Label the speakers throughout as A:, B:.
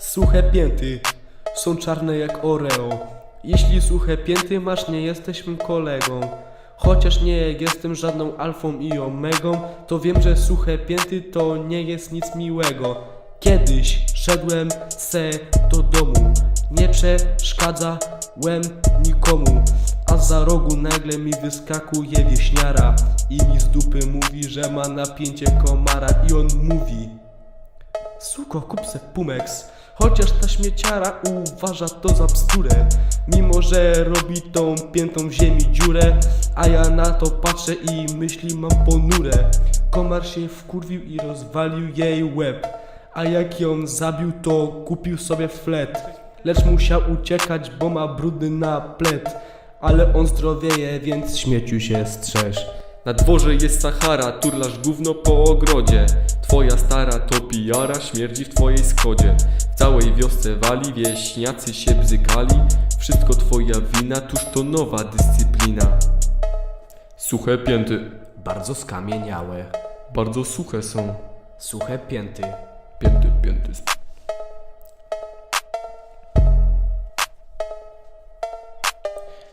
A: Suche pięty są czarne jak Oreo. Jeśli suche pięty masz, nie jesteśmy kolegą. Chociaż nie jestem żadną alfą i omegą, to wiem, że suche pięty to nie jest nic miłego. Kiedyś szedłem se do domu, nie przeszkadzałem nikomu, a za rogu nagle mi wyskakuje wieśniara i mi z dupy mówi, że ma napięcie komara i on mówi Suko, kup se Chociaż ta śmieciara uważa to za bzdurę Mimo, że robi tą piętą w ziemi dziurę A ja na to patrzę i myśli mam ponure. Komar się wkurwił i rozwalił jej łeb A jak ją zabił, to kupił sobie flet. Lecz musiał uciekać, bo ma brudny naplet Ale on zdrowieje, więc śmieciu się strzeż.
B: Na dworze jest Sahara, turlasz gówno po ogrodzie. Twoja stara to pijara, śmierdzi w twojej skodzie całej wiosce wali, wieśniacy się bzykali. Wszystko twoja wina, tuż to nowa dyscyplina. Suche pięty,
C: Bardzo skamieniałe.
B: bardzo suche są.
C: Suche pięty.
B: Pięty, pięty.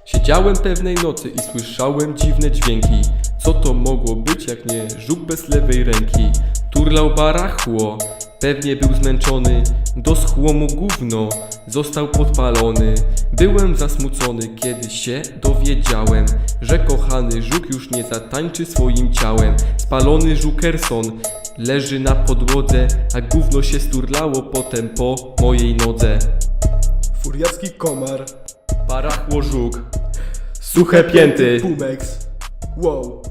B: Siedziałem pewnej nocy i słyszałem dziwne dźwięki. Co to mogło być jak nie żuk bez lewej ręki? Turlał barachło, pewnie był zmęczony Doschło mu gówno, został podpalony. Byłem zasmucony, kiedy się dowiedziałem Że kochany żuk już nie zatańczy swoim ciałem. Spalony żukerson leży na podłodze A gówno się sturlało potem po mojej nodze.
A: Furiacki komar.
B: Barachło żuk, suche pięty.
A: Pumex Wow